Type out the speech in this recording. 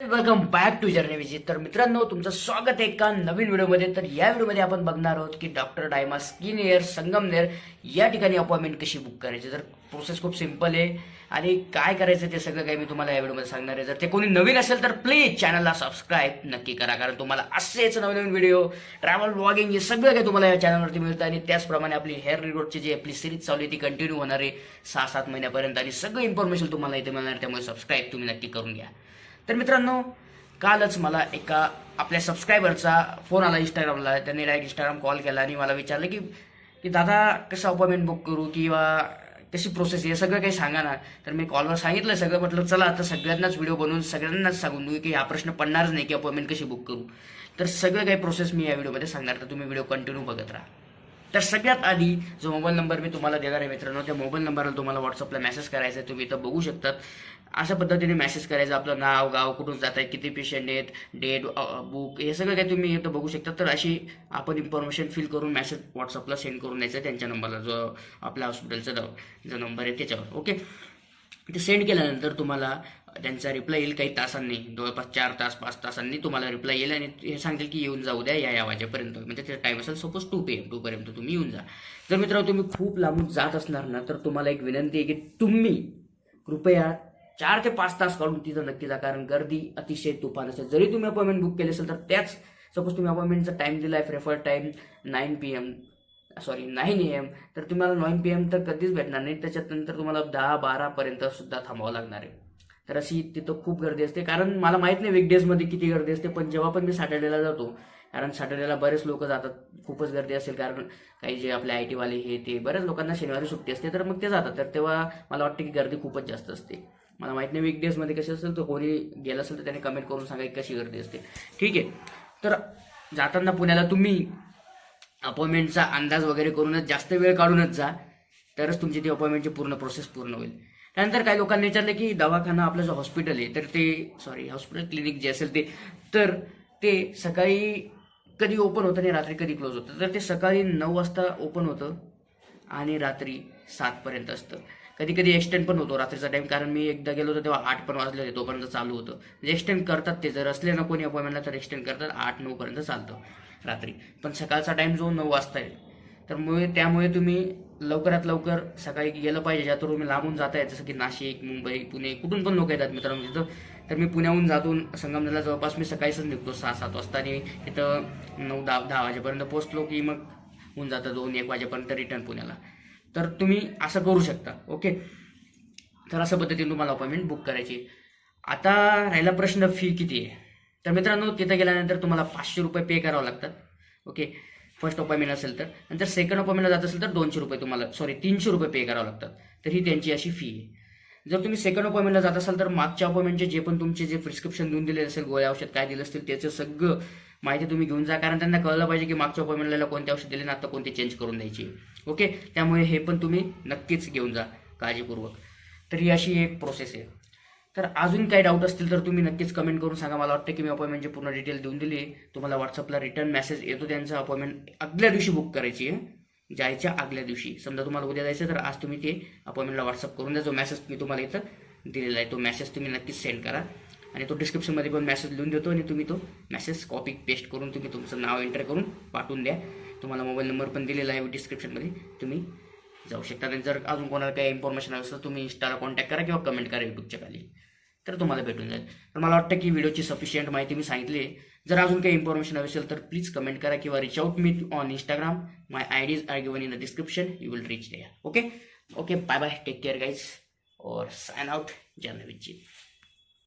Welcome back to journey visit तर मित्रांनो तुमचं स्वागत आहे एका नवीन व्हिडिओमध्ये. तर या व्हिडिओमध्ये आपण बघणार आहोत की doctor Dayma skin air Sangamner या ठिकाणी अपॉइंटमेंट कशी बुक करायची. तर प्रोसेस खूप सिंपल आहे. आणि काय करायचं ते सगळं काही मी तुम्हाला या व्हिडिओमध्ये सांगणार आहे. जर ते कोणी नवीन असेल तर प्लीज चॅनलला सबस्क्राईब नक्की करा. कारण तुम्हाला असेच नवीन नवीन व्हिडिओ ट्रॅव्हल ब्लॉगिंग हे सगळं काही तुम्हाला या चॅनलवरती मिळतं. आणि त्याचप्रमाणे आपली हेअर रिरोडची जी आपली सिरीज चालू आहे ती कंटिन्यू होणार आहे सहा सात महिन्यापर्यंत. आणि सगळं इन्फॉर्मेशन तुम्हाला इथे मिळणार त्यामुळे सबस्क्राईब तुम्ही नक्की करून घ्या. तर मित्रांनो कालच मला एका आपल्या सबस्क्रायबरचा फोन आला इंस्टाग्रामला त्यांनी डायरेक्ट इंस्टाग्राम कॉल केला आणि मला विचारलं की की दादा कसं अपॉइंटमेंट बुक करू किंवा कशी प्रोसेस आहे? सगळं काही सांगा ना. तर मी कॉलवर सांगितलं सगळं म्हटलं चला आता सगळ्यांनाच व्हिडिओ बनवून सगळ्यांनाच सांगून देऊ की हा प्रश्न पडणारच नाही की अपॉइंटमेंट कशी बुक करू. तर सगळं काही प्रोसेस मी या व्हिडिओमध्ये सांगणार. तर तुम्ही व्हिडिओ कंटिन्यू बघत राहा. तर सगळ्यात आधी जो मोबाईल नंबर मी तुम्हाला देणार आहे मित्रांनो त्या मोबाईल नंबरला तुम्हाला व्हॉट्सअपला मेसेज करायचा आहे तुम्ही इथं बघू शकतात अशा पद्धतीने मेसेज करायचा आपलं नाव गाव कुठून जात आहे किती पेशंट आहेत डेट बुक हे सगळं काही तुम्ही इथं बघू शकता. तर अशी आपण इन्फॉर्मेशन फिल करून मेसेज व्हॉट्सअपला सेंड करून द्यायचं त्यांच्या नंबरला जो आपल्या हॉस्पिटलचा जो नंबर आहे त्याच्यावर ओके ते सेंड केल्यानंतर तुम्हाला त्यांचा रिप्लाय येईल काही तासांनी जवळपास चार तास पाच तासांनी तुम्हाला रिप्लाय येईल आणि हे सांगतील की येऊन जाऊ द्या या या वाजेपर्यंत. म्हणजे त्याचा टाईम असेल सपोज टू पी एम टूपर्यंत तुम्ही येऊन जा. जर मित्रांनो तुम्ही खूप लांबून जात असणार ना तर तुम्हाला एक विनंती आहे की तुम्ही कृपया चार ते पाच तास काढून तिथं नक्की जा. कारण गर्दी अतिशय तुफान असते जरी तुम्ही अपॉइंटमेंट बुक केली असेल तर त्याच सपोज तुम्ही अपॉइंटमेंटचा टाईम दिला आहे prefer time nine P M sorry nine A M तर तुम्हाला नाईन पी एम तर कधीच भेटणार नाही. त्याच्यात नंतर तुम्हाला दहा बारापर्यंत सुद्धा थांबावं लागणार आहे. तर अशी तिथं खूप गर्दी असते. कारण मला माहीत नाही वीकडेजमध्ये किती गर्दी असते पण जेव्हा पण मी सॅटर्डेला जातो कारण सॅटर्डेला बरेच लोक जातात खूपच गर्दी असेल कारण काही जे आपले आय टीवाले हे ते बऱ्याच लोकांना शनिवारी सुट्टी असते तर मग ते जातात. तर तेव्हा मला वाटतं की गर्दी खूपच जास्त असते. मला माहीत नाही वीकडेजमध्ये कशी असेल तर कोणी गेलं असेल तर त्याने कमेंट करून सांगा की कशी गर्दी असते. ठीक आहे. तर जाताना पुण्याला तुम्ही अपॉइंटमेंटचा अंदाज वगैरे करूनच जास्त वेळ काढूनच जा तरच तुमची ती अपॉइंटमेंटची पूर्ण प्रोसेस पूर्ण होईल. त्यानंतर काही लोकांनी विचारलं की दवाखाना आपलं जे हॉस्पिटल आहे तर ते सॉरी हॉस्पिटल क्लिनिक जे असेल ते तर ते सकाळी कधी ओपन होतं आणि रात्री कधी क्लोज होतं? तर ते सकाळी नऊ वाजता ओपन होतं आणि रात्री सातपर्यंत असतं. कधी कधी एक्सटेंड पण होतो रात्रीचा टाइम कारण मी एकदा गेलो होतो तेव्हा आठ पण वाजले होते तोपर्यंत चालू होतं. म्हणजे एक्सटेंड करतात ते जर असले ना कोणी अपॉइंटमेंटला तर एक्सटेंड करतात आठ नऊपर्यंत चालतं रात्री. पण सकाळचा टाईम जो नऊ वाजता आहे तर मुळे त्यामुळे तुम्ही लवकरात लवकर सकाळी गेलं पाहिजे ज्यातून तुम्ही लांबून जाताय जसं की नाशिक मुंबई पुणे कुठून पण लोक येतात मित्रांनो तिथं. तर मी पुण्याहून जातून संगमनेरला जवळपास मी सकाळीच निघतो सहा सात वाजता. आणि तिथं नऊ दहा दहा वाजेपर्यंत पोहोचलो की मग होऊन जातं दोन एक वाजेपर्यंत रिटर्न पुण्याला. तर तुम्ही असं करू शकता ओके तर अशा पद्धतीने तुम्हाला अपॉइंटमेंट बुक करायची आता राहिला प्रश्न फी किती आहे? तर मित्रांनो तिथं गेल्यानंतर तुम्हाला पाचशे रुपये पे करावं लागतात ओके फर्स्ट अपॉइंटमेंट असेल तर. नंतर सेकंड अपॉइंटमेंटला जात असेल तर दोनशे रुपये तुम्हाला सॉरी तीनशे रुपये पे करावं लागतात. तर ही त्यांची अशी फी आहे. जर तुम्ही सेकंड अपॉइंटमेंटला जात असाल तर मागच्या अपॉइंटमेंटचे जे पण तुमचे जे प्रिस्क्रिप्शन देऊन दिले असेल गोळ्या औषध काय दिलं असतील त्याचं सगळं माहिती तुम्ही घेऊन जा. कारण त्यांना कळलं पाहिजे की मागच्या अपॉइंटमेंटला कोणते औषध दिले ना आता कोणते चेंज करून द्यायची. ओके त्यामुळे हे पण तुम्ही नक्कीच घेऊन जा. काळजीपूर्वक. तर ही अशी एक प्रोसेस आहे. तर अजून काही डाऊट असतील तर तुम्ही नक्कीच कमेंट करून सांगा. मला वाटतं की मी अपॉइंटमेंटची पूर्ण डिटेल देऊन दिली तुम्हाला व्हॉट्सअपला रिटर्न मेसेज येतो त्यांचा. अपॉइंटमेंट आदल्या दिवशी बुक करायची आहे. जायच्या आगल्या दिवशी. समजा तुम्हाला उद्या जायचं तर आज तुम्ही ते अपॉइंटमेंटला व्हॉट्सअप करून द्या. जो मेसेज मी तुम्हाला इथं दिलेला आहे तो मेसेज तुम्ही नक्कीच सेंड करा. आणि तो डिस्क्रिप्शनमध्ये पण मेसेज लिहून देतो आणि तुम्ही तो मेसेज कॉपी पेस्ट करून तुम्ही तुमचं नाव एंटर करून पाठवून द्या. तुम्हाला मोबाईल नंबर पण दिलेला आहे डिस्क्रिप्शनमध्ये तुम्ही जाऊ शकता. आणि जर अजून कोणाला काही इन्फॉर्मेशन असेल तर तुम्ही इंस्टाला कॉन्टॅक्ट करा किंवा कमेंट करा यूट्यूबच्या खाली. तर तुम्हाला भेटून जाईल. तर मला वाटतं की व्हिडिओची सफिशियंट माहिती मी सांगितली. आहे जर अजून काही इन्फॉर्मेशन हवी असेल तर प्लीज कमेंट करा किंवा reach out me on Instagram my I Ds are given in the description you will reach there okay okay bye bye take care guys और साइन आउट जर्नविजी